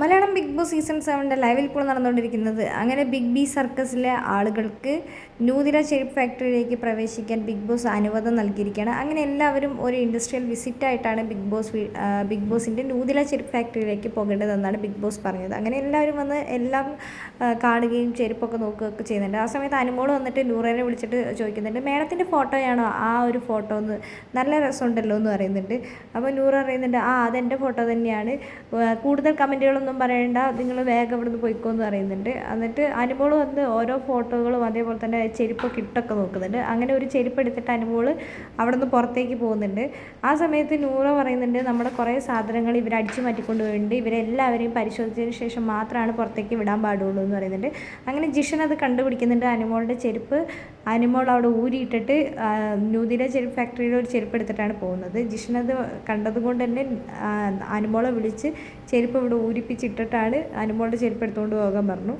Malayalam big boss season സെവന്റെ ലൈവിൽ ഇപ്പോൾ നടന്നുകൊണ്ടിരിക്കുന്നത്. അങ്ങനെ ബിഗ് ബി സർക്കസിലെ ആളുകൾക്ക് നൂതിര ചെരുപ്പ് ഫാക്ടറിയിലേക്ക് പ്രവേശിക്കാൻ ബിഗ് ബോസ് അനുവാദം നൽകിയിരിക്കുകയാണ്. അങ്ങനെ എല്ലാവരും ഒരു ഇൻഡസ്ട്രിയൽ വിസിറ്റായിട്ടാണ് ബിഗ് ബോസ് ബിഗ് ബോസിന്റെ നൂതിര ചെരുപ്പ് ഫാക്ടറിയിലേക്ക് പോകേണ്ടതെന്നാണ് ബിഗ് ബോസ് പറഞ്ഞത്. അങ്ങനെ എല്ലാവരും വന്ന് എല്ലാം കാണുകയും ചെരുപ്പൊക്കെ നോക്കുകയൊക്കെ ചെയ്യുന്നുണ്ട്. ആ സമയത്ത് അനുമോൾ വന്നിട്ട് നൂറേനെ വിളിച്ചിട്ട് ചോദിക്കുന്നുണ്ട് മേഡത്തിന്റെ ഫോട്ടോയാണോ? ആ ഒരു ഫോട്ടോ എന്ന് നല്ല രസമുണ്ടല്ലോ എന്ന് പറയുന്നുണ്ട്. അപ്പോൾ നൂറ് പറയുന്നുണ്ട് ആ അതെന്റെ ഫോട്ടോ തന്നെയാണ്. കൂടുതൽ കമന്റുകളൊന്നും പറയണ്ട നിങ്ങൾ വേഗം ഇവിടുന്ന് പോയിക്കോ എന്ന് പറയുന്നുണ്ട്. എന്നിട്ട് അനുമോൾ വന്ന് ഓരോ ഫോട്ടോകളും അതേപോലെ തന്നെ ചെരുപ്പൊക്കെ ഇട്ടൊക്കെ നോക്കുന്നുണ്ട്. അങ്ങനെ ഒരു ചെരുപ്പ് എടുത്തിട്ട് അനുമോൾ അവിടെ നിന്ന് പുറത്തേക്ക് പോകുന്നുണ്ട്. ആ സമയത്ത് നൂറ പറയുന്നുണ്ട് നമ്മുടെ കുറേ സാധനങ്ങൾ ഇവർ അടിച്ചു മാറ്റിക്കൊണ്ട് പോയിട്ടുണ്ട് ഇവരെല്ലാവരെയും പരിശോധിച്ചതിന് ശേഷം മാത്രമാണ് പുറത്തേക്ക് വിടാൻ പാടുള്ളൂ എന്ന് പറയുന്നുണ്ട്. അങ്ങനെ ജിഷൻ അത് കണ്ടുപിടിക്കുന്നുണ്ട്. അനുമോളുടെ ചെരുപ്പ് അനുമോൾ അവിടെ ഊരിയിട്ടിട്ട് ന്യൂദിന ചെരുപ്പ് ഫാക്ടറിയിൽ ഒരു ചെരുപ്പ് എടുത്തിട്ടാണ് പോകുന്നത്. ജിഷൻ അത് കണ്ടതുകൊണ്ട് തന്നെ അനുമോളെ വിളിച്ച് ചെരുപ്പ് ഇവിടെ ഊരിപ്പിച്ചിട്ടിട്ടാണ് അനുമോളുടെ ചെരുപ്പ് എടുത്തുകൊണ്ട് പോകാൻ പറഞ്ഞു.